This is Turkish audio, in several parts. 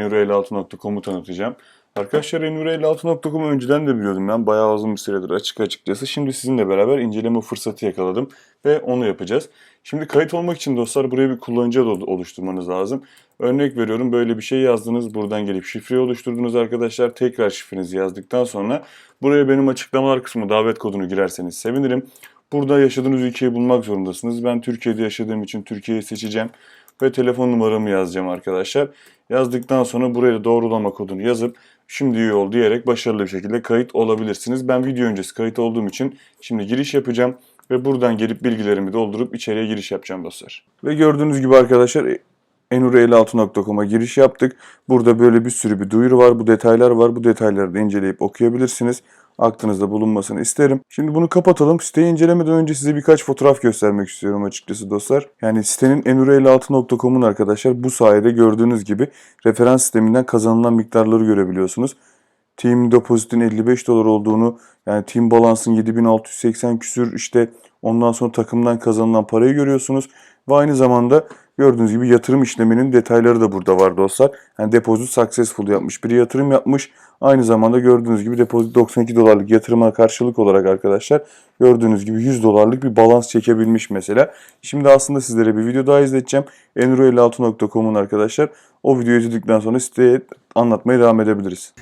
Enure56.com'u tanıtacağım. Arkadaşlar Enure56.com'u önceden de biliyordum ben. Bayağı uzun bir süredir açık açıkçası. Şimdi sizinle beraber inceleme fırsatı yakaladım ve onu yapacağız. Şimdi kayıt olmak için dostlar buraya bir kullanıcı adı oluşturmanız lazım. Örnek veriyorum böyle bir şey yazdınız. Buradan gelip şifreyi oluşturdunuz arkadaşlar. Tekrar şifrenizi yazdıktan sonra buraya benim açıklamalar kısmı davet kodunu girerseniz sevinirim. Burada yaşadığınız ülkeyi bulmak zorundasınız. Ben Türkiye'de yaşadığım için Türkiye'yi seçeceğim ve telefon numaramı yazacağım arkadaşlar. Yazdıktan sonra buraya doğrulama kodunu yazıp şimdi üye ol diyerek başarılı bir şekilde kayıt olabilirsiniz. Ben video öncesi kayıt olduğum için şimdi giriş yapacağım ve buradan gelip bilgilerimi doldurup içeriye giriş yapacağım dostlar. Ve gördüğünüz gibi arkadaşlar enure56.com'a giriş yaptık. Burada böyle bir sürü bir duyuru var. Bu detaylar var. Bu detayları da inceleyip okuyabilirsiniz. Aklınızda bulunmasını isterim. Şimdi bunu kapatalım. Siteyi incelemeden önce size birkaç fotoğraf göstermek istiyorum açıkçası dostlar. Yani sitenin enure56.com'un arkadaşlar bu sayede gördüğünüz gibi referans sisteminden kazanılan miktarları görebiliyorsunuz. Team Deposit'in 55 dolar olduğunu, yani Team Balance'ın 7680 küsür işte ondan sonra takımdan kazanılan parayı görüyorsunuz. Ve aynı zamanda gördüğünüz gibi yatırım işleminin detayları da burada var dostlar. Yani deposit successful yapmış, biri yatırım yapmış. Aynı zamanda gördüğünüz gibi deposit 92 dolarlık yatırıma karşılık olarak arkadaşlar gördüğünüz gibi 100 dolarlık bir balans çekebilmiş mesela. Şimdi aslında sizlere bir video daha izleteceğim. enuro56.com'un arkadaşlar. O videoyu izledikten sonra siteye anlatmaya devam edebiliriz.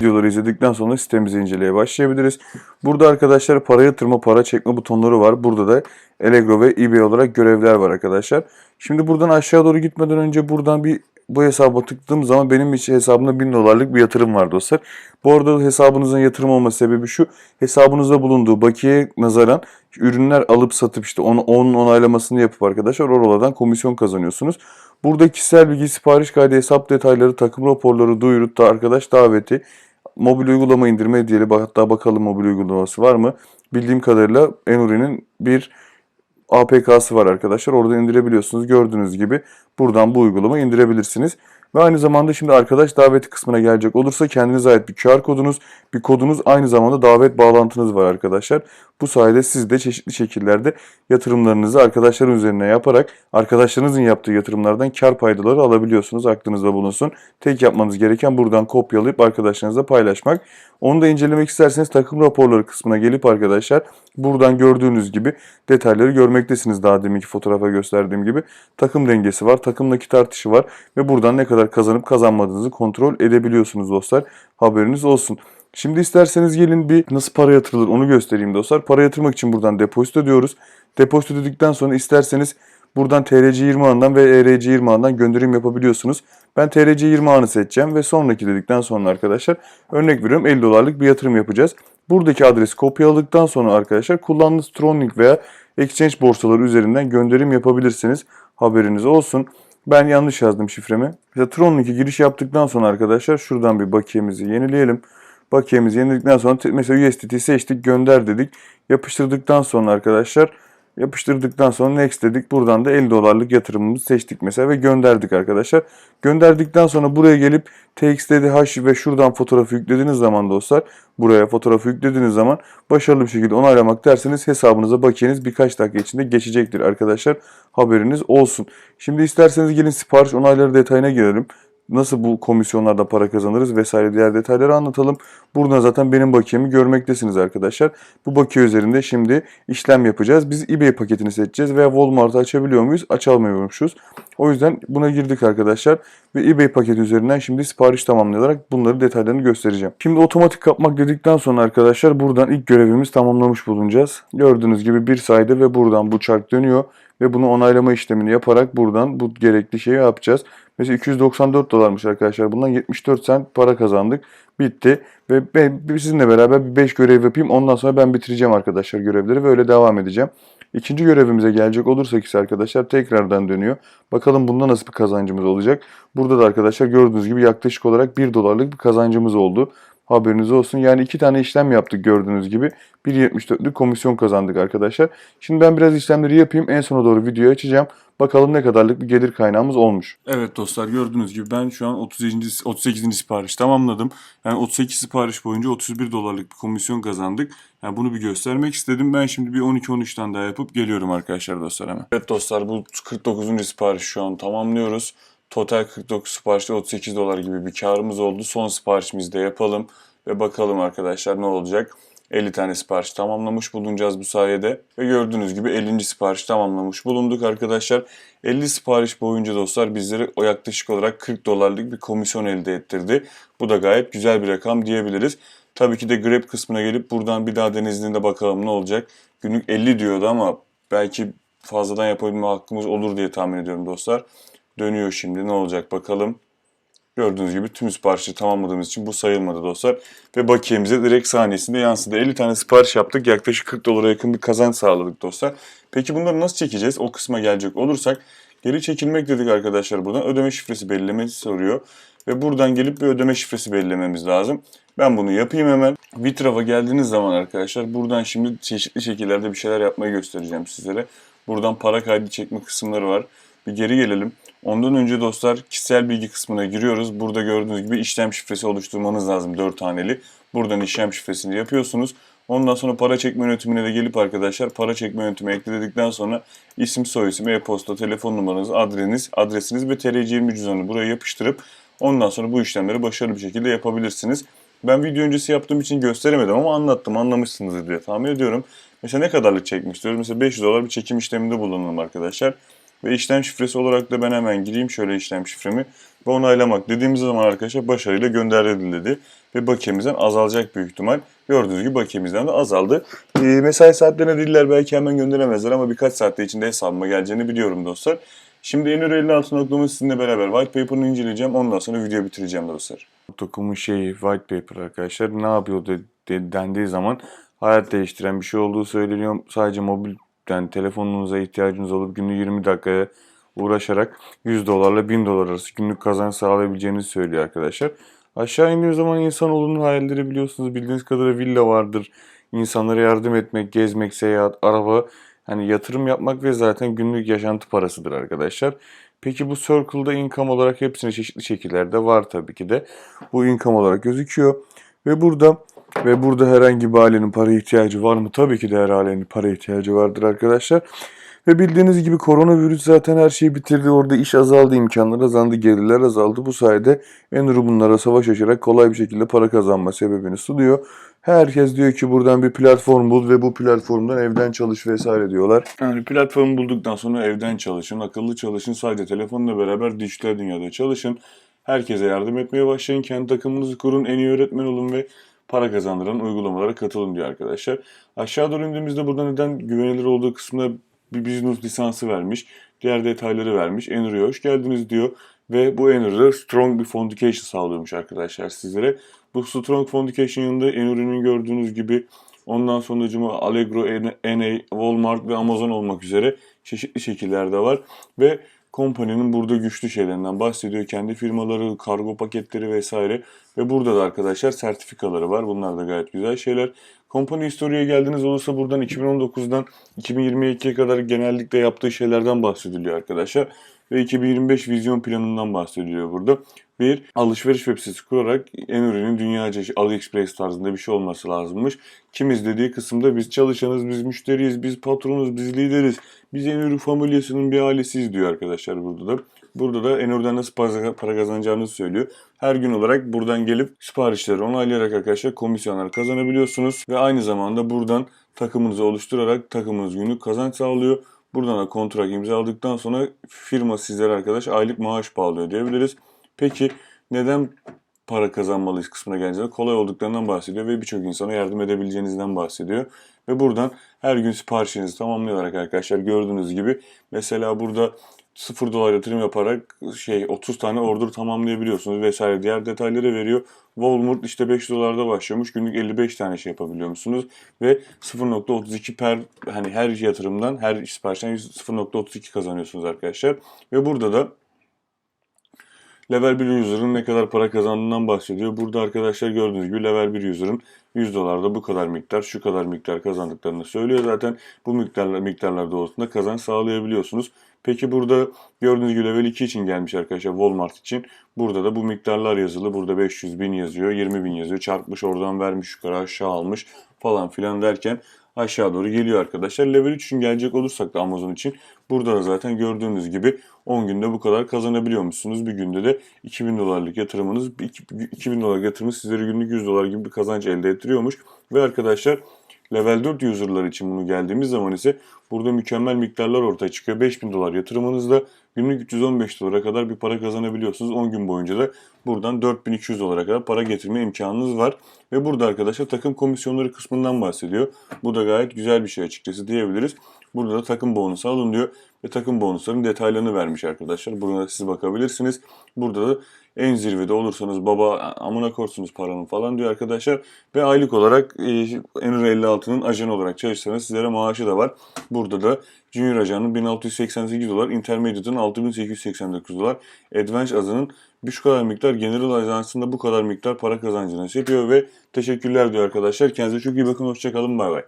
Videoları izledikten sonra sitemizi incelemeye başlayabiliriz. Burada arkadaşlar para yatırma, para çekme butonları var. Burada da Allegro ve eBay olarak görevler var arkadaşlar. Şimdi buradan aşağı doğru gitmeden önce buradan bir bu hesaba tıkladığım zaman benim için hesabımda 1000 dolarlık bir yatırım var dostlar. Bu arada hesabınızın yatırım olma sebebi şu. Hesabınızda bulunduğu bakiye nazaran ürünler alıp satıp işte onu, onun onaylamasını yapıp arkadaşlar oralardan komisyon kazanıyorsunuz. Burada kişisel bilgi, sipariş kaydı, hesap detayları, takım raporları, duyuru, da arkadaş daveti, mobil uygulama indirme hediyeli. Hatta bakalım mobil uygulaması var mı? Bildiğim kadarıyla Enuri'nin bir APK'sı var arkadaşlar. Orada indirebiliyorsunuz. Gördüğünüz gibi buradan bu uygulamayı indirebilirsiniz. Ve aynı zamanda şimdi arkadaş daveti kısmına gelecek olursa kendinize ait bir QR kodunuz, bir kodunuz aynı zamanda davet bağlantınız var arkadaşlar. Bu sayede siz de çeşitli şekillerde yatırımlarınızı arkadaşların üzerine yaparak arkadaşlarınızın yaptığı yatırımlardan kar paydaları alabiliyorsunuz. Aklınızda bulunsun. Tek yapmanız gereken buradan kopyalayıp arkadaşlarınızla paylaşmak. Onu da incelemek isterseniz takım raporları kısmına gelip arkadaşlar buradan gördüğünüz gibi detayları görmektesiniz. Daha deminki fotoğrafa gösterdiğim gibi takım dengesi var, takım nakit artışı var ve buradan ne kadar kazanıp kazanmadığınızı kontrol edebiliyorsunuz dostlar. Haberiniz olsun. Şimdi isterseniz gelin bir nasıl para yatırılır onu göstereyim dostlar. Para yatırmak için buradan depozito diyoruz. Depozito dedikten sonra isterseniz buradan TRC20 ağından ve ERC20 ağından gönderim yapabiliyorsunuz. Ben TRC20 ağını seçeceğim ve sonraki dedikten sonra arkadaşlar örnek veriyorum 50 dolarlık bir yatırım yapacağız. Buradaki adresi kopyaladıktan sonra arkadaşlar kullandığınız Tronlink veya Exchange borsaları üzerinden gönderim yapabilirsiniz. Haberiniz olsun. Ben yanlış yazdım şifremi. Mesela Tronlink'e giriş yaptıktan sonra arkadaşlar şuradan bir bakiyemizi yenileyelim. Bakiyemizi yeniledikten sonra mesela USDT seçtik gönder dedik. Yapıştırdıktan sonra arkadaşlar yapıştırdıktan sonra next dedik. Buradan da 50 dolarlık yatırımımızı seçtik mesela ve gönderdik arkadaşlar. Gönderdikten sonra buraya gelip TXTDH ve şuradan fotoğrafı yüklediğiniz zaman dostlar buraya fotoğrafı yüklediğiniz zaman başarılı bir şekilde onaylamak derseniz hesabınıza bakiyeniz birkaç dakika içinde geçecektir arkadaşlar. Haberiniz olsun. Şimdi isterseniz gelin sipariş onayları detayına girelim nasıl bu komisyonlarda para kazanırız vesaire diğer detayları anlatalım. Buradan zaten benim bakiyemi görmektesiniz arkadaşlar. Bu bakiye üzerinde şimdi işlem yapacağız. Biz eBay paketini seçeceğiz veya Walmart'ı açabiliyor muyuz? Açamıyormuşuz. O yüzden buna girdik arkadaşlar ve eBay paketi üzerinden şimdi sipariş tamamlayarak bunları detaylarını göstereceğim. Şimdi otomatik kapmak dedikten sonra arkadaşlar buradan ilk görevimiz tamamlamış bulunacağız. Gördüğünüz gibi bir sayede ve buradan bu çark dönüyor ve bunu onaylama işlemini yaparak buradan bu gerekli şeyi yapacağız. Mesela 294 dolarmış arkadaşlar. Bundan 74 sent para kazandık. Bitti. Ve ben sizinle beraber bir 5 görev yapayım. Ondan sonra ben bitireceğim arkadaşlar görevleri ve öyle devam edeceğim. İkinci görevimize gelecek olursak ise arkadaşlar tekrardan dönüyor. Bakalım bunda nasıl bir kazancımız olacak. Burada da arkadaşlar gördüğünüz gibi yaklaşık olarak 1 dolarlık bir kazancımız oldu. Haberiniz olsun. Yani iki tane işlem yaptık gördüğünüz gibi. 1.74'lük komisyon kazandık arkadaşlar. Şimdi ben biraz işlemleri yapayım. En sona doğru videoyu açacağım. Bakalım ne kadarlık bir gelir kaynağımız olmuş. Evet dostlar gördüğünüz gibi ben şu an 37. 38. sipariş tamamladım. Yani 38 sipariş boyunca 31 dolarlık bir komisyon kazandık. Yani bunu bir göstermek istedim. Ben şimdi bir 12-13 tane daha yapıp geliyorum arkadaşlar dostlar hemen. Evet dostlar bu 49. sipariş şu an tamamlıyoruz. Total 49 siparişte 38 dolar gibi bir karımız oldu. Son siparişimizi de yapalım ve bakalım arkadaşlar ne olacak. 50 tane sipariş tamamlamış bulunacağız bu sayede. Ve gördüğünüz gibi 50. sipariş tamamlamış bulunduk arkadaşlar. 50 sipariş boyunca dostlar bizlere o yaklaşık olarak 40 dolarlık bir komisyon elde ettirdi. Bu da gayet güzel bir rakam diyebiliriz. Tabii ki de Grab kısmına gelip buradan bir daha denizliğinde bakalım ne olacak. Günlük 50 diyordu ama belki fazladan yapabilme hakkımız olur diye tahmin ediyorum dostlar. Dönüyor şimdi ne olacak bakalım. Gördüğünüz gibi tüm siparişi tamamladığımız için bu sayılmadı dostlar. Ve bakiyemize direkt saniyesinde yansıdı. 50 tane sipariş yaptık. Yaklaşık 40 dolara yakın bir kazanç sağladık dostlar. Peki bunları nasıl çekeceğiz? O kısma gelecek olursak geri çekilmek dedik arkadaşlar buradan. Ödeme şifresi belirlemesi soruyor. Ve buradan gelip bir ödeme şifresi belirlememiz lazım. Ben bunu yapayım hemen. Vitraf'a geldiğiniz zaman arkadaşlar buradan şimdi çeşitli şekillerde bir şeyler yapmayı göstereceğim sizlere. Buradan para kaydı çekme kısımları var. Bir geri gelelim. Ondan önce dostlar kişisel bilgi kısmına giriyoruz. Burada gördüğünüz gibi işlem şifresi oluşturmanız lazım 4 haneli. Buradan işlem şifresini yapıyorsunuz. Ondan sonra para çekme yönetimine de gelip arkadaşlar para çekme yöntemi ekledikten sonra isim, soyisim, e-posta, telefon numaranız, adresiniz, adresiniz ve TRC20 cüzdanını buraya yapıştırıp ondan sonra bu işlemleri başarılı bir şekilde yapabilirsiniz. Ben video öncesi yaptığım için gösteremedim ama anlattım, anlamışsınızdır diye tahmin ediyorum. Mesela ne kadarlık çekmek istiyoruz? Mesela 500 dolar bir çekim işleminde bulunalım arkadaşlar. Ve işlem şifresi olarak da ben hemen gireyim şöyle işlem şifremi ve onaylamak dediğimiz zaman arkadaşlar başarıyla gönderildi dedi. Ve bakiyemizden azalacak büyük ihtimal. Gördüğünüz gibi bakiyemizden de azaldı. E, mesai saatlerine değiller belki hemen gönderemezler ama birkaç saatte içinde hesabıma geleceğini biliyorum dostlar. Şimdi Enur 56 noktamı sizinle beraber white paper'ını inceleyeceğim. Ondan sonra video bitireceğim dostlar. Dokumun şeyi white paper arkadaşlar ne yapıyor de, de- dendiği zaman hayat değiştiren bir şey olduğu söyleniyor. Sadece mobil yani telefonunuza ihtiyacınız olup günlük 20 dakikaya uğraşarak 100 dolarla 1000 dolar arası günlük kazanç sağlayabileceğinizi söylüyor arkadaşlar. Aşağı indiğiniz zaman insanoğlunun hayalleri biliyorsunuz bildiğiniz kadarıyla villa vardır. İnsanlara yardım etmek, gezmek, seyahat, araba hani yatırım yapmak ve zaten günlük yaşantı parasıdır arkadaşlar. Peki bu Circle'da income olarak hepsine çeşitli şekillerde var tabii ki de. Bu income olarak gözüküyor. Ve burada ve burada herhangi bir ailenin para ihtiyacı var mı? Tabii ki de her ailenin para ihtiyacı vardır arkadaşlar. Ve bildiğiniz gibi koronavirüs zaten her şeyi bitirdi. Orada iş azaldı, imkanlar azaldı, gelirler azaldı. Bu sayede Enur bunlara savaş açarak kolay bir şekilde para kazanma sebebini sunuyor. Herkes diyor ki buradan bir platform bul ve bu platformdan evden çalış vesaire diyorlar. Yani platformu bulduktan sonra evden çalışın, akıllı çalışın, sadece telefonla beraber dijital dünyada çalışın. Herkese yardım etmeye başlayın, kendi takımınızı kurun, en iyi öğretmen olun ve para kazandıran uygulamalara katılın diyor arkadaşlar. Aşağı doğru indiğimizde burada neden güvenilir olduğu kısmına bir business lisansı vermiş. Diğer detayları vermiş. Enur'ya hoş geldiniz diyor. Ve bu Enur'da strong bir foundation sağlıyormuş arkadaşlar sizlere. Bu strong foundation yanında Enur'un gördüğünüz gibi ondan sonra Allegro, NA, Walmart ve Amazon olmak üzere çeşitli şekillerde var. Ve kompaninin burada güçlü şeylerinden bahsediyor. Kendi firmaları, kargo paketleri vesaire. Ve burada da arkadaşlar sertifikaları var. Bunlar da gayet güzel şeyler. Company History'ye geldiğiniz olursa buradan 2019'dan 2022'ye kadar genellikle yaptığı şeylerden bahsediliyor arkadaşlar. Ve 2025 vizyon planından bahsediliyor burada. Bir alışveriş web sitesi kurarak en ürünün dünyaca AliExpress tarzında bir şey olması lazımmış. Kimiz dediği kısımda biz çalışanız, biz müşteriyiz, biz patronuz, biz lideriz. Biz Enur familyasının bir ailesiyiz diyor arkadaşlar burada da. Burada da Enur'dan nasıl para kazanacağını söylüyor. Her gün olarak buradan gelip siparişleri onaylayarak arkadaşlar komisyonlar kazanabiliyorsunuz. Ve aynı zamanda buradan takımınızı oluşturarak takımınız günlük kazanç sağlıyor. Buradan da kontrat imzaladıktan sonra firma sizlere arkadaş aylık maaş bağlıyor diyebiliriz. Peki neden para kazanmalıyız kısmına gelince kolay olduklarından bahsediyor ve birçok insana yardım edebileceğinizden bahsediyor. Ve buradan her gün siparişinizi tamamlayarak arkadaşlar gördüğünüz gibi mesela burada 0 dolar yatırım yaparak şey 30 tane order tamamlayabiliyorsunuz vesaire diğer detayları veriyor. Walmart işte 5 dolarda başlıyormuş. Günlük 55 tane şey yapabiliyor musunuz? Ve 0.32 per hani her yatırımdan her siparişten 0.32 kazanıyorsunuz arkadaşlar. Ve burada da Level 1 user'ın ne kadar para kazandığından bahsediyor. Burada arkadaşlar gördüğünüz gibi Level 1 user'ın 100 dolarda bu kadar miktar, şu kadar miktar kazandıklarını söylüyor. Zaten bu miktarlar, miktarlar doğrultusunda kazanç sağlayabiliyorsunuz. Peki burada gördüğünüz gibi Level 2 için gelmiş arkadaşlar Walmart için. Burada da bu miktarlar yazılı. Burada 500 bin yazıyor, 20 bin yazıyor. Çarpmış oradan vermiş yukarı aşağı almış falan filan derken aşağı doğru geliyor arkadaşlar. Level 3 için gelecek olursak da Amazon için burada da zaten gördüğünüz gibi 10 günde bu kadar kazanabiliyormuşsunuz. Bir günde de 2000 dolarlık yatırımınız 2000 dolar yatırımı sizlere günlük 100 dolar gibi bir kazanç elde ettiriyormuş. Ve arkadaşlar Level 4 user'lar için bunu geldiğimiz zaman ise burada mükemmel miktarlar ortaya çıkıyor. 5000 dolar yatırımınızda günlük 315 dolara kadar bir para kazanabiliyorsunuz. 10 gün boyunca da buradan 4200 dolara kadar para getirme imkanınız var. Ve burada arkadaşlar takım komisyonları kısmından bahsediyor. Bu da gayet güzel bir şey açıkçası diyebiliriz. Burada da takım bonusu alın diyor ve takım bonuslarının detaylarını vermiş arkadaşlar. Buna siz bakabilirsiniz. Burada da en zirvede olursanız baba amına korsunuz paranın falan diyor arkadaşlar. Ve aylık olarak e, Enur 56'nın ajanı olarak çalışsanız sizlere maaşı da var. Burada da Junior ajanın 1688 dolar, Intermediate'ın 6889 dolar, Advanced ajanın şu kadar miktar, General ajansında bu kadar miktar para kazancını yapıyor ve teşekkürler diyor arkadaşlar. Kendinize çok iyi bakın, hoşçakalın, bay bay.